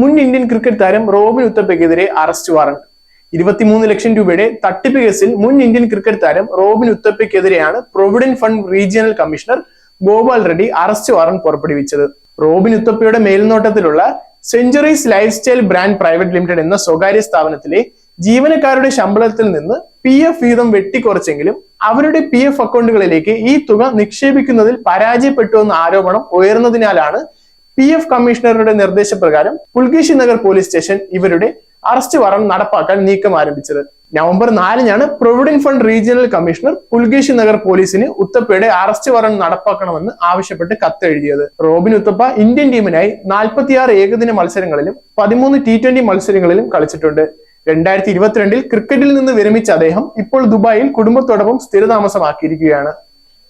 മുൻ Indian cricket താരം Robin ഉത്തപ്പയ്ക്കെതിരെ അറസ്റ്റ് വാറണ്ട്. ഇരുപത്തിമൂന്ന് ലക്ഷം രൂപയുടെ തട്ടിപ്പ് കേസിൽ മുൻ ഇന്ത്യൻ ക്രിക്കറ്റ് താരം Robin ഉത്തപ്പയ്ക്കെതിരെയാണ് provident fund regional commissioner Gopal Reddy arrest warrant പുറപ്പെടുവിച്ചത്. റോബിൻ ഉത്തപ്പയുടെ മേൽനോട്ടത്തിലുള്ള centuries life style brand private limited എന്ന സ്വകാര്യ സ്ഥാപനത്തിലെ ജീവനക്കാരുടെ ശമ്പളത്തിൽ നിന്ന് പി എഫ് വീതം വെട്ടിക്കുറച്ചെങ്കിലും അവരുടെ പി എഫ് അക്കൗണ്ടുകളിലേക്ക് ഈ തുക നിക്ഷേപിക്കുന്നതിൽ പരാജയപ്പെട്ടു എന്ന ആരോപണം ഉയർന്നതിനാലാണ് പി എഫ് കമ്മീഷണറുടെ നിർദ്ദേശപ്രകാരം പുൽകേശി നഗർ പോലീസ് സ്റ്റേഷൻ ഇവരുടെ അറസ്റ്റ് വാറണ്ട് നടപ്പാക്കാൻ നീക്കം ആരംഭിച്ചത്. നവംബർ നാലിനാണ് provident fund regional commissioner Pulakeshi Nagar പോലീസിന് ഉത്തപ്പയുടെ അറസ്റ്റ് വാറണ്ട് നടപ്പാക്കണമെന്ന് ആവശ്യപ്പെട്ട് കത്തെഴുതിയത്. റോബിൻ ഉത്തപ്പ ഇന്ത്യൻ ടീമിനായി നാൽപ്പത്തിയാറ് ഏകദിന മത്സരങ്ങളിലും പതിമൂന്ന് ടി ട്വന്റി മത്സരങ്ങളിലും കളിച്ചിട്ടുണ്ട്. രണ്ടായിരത്തി ഇരുപത്തിരണ്ടിൽ ക്രിക്കറ്റിൽ നിന്ന് വിരമിച്ച അദ്ദേഹം ഇപ്പോൾ ദുബായിൽ കുടുംബത്തോടൊപ്പം സ്ഥിരതാമസമാക്കിയിരിക്കുകയാണ്.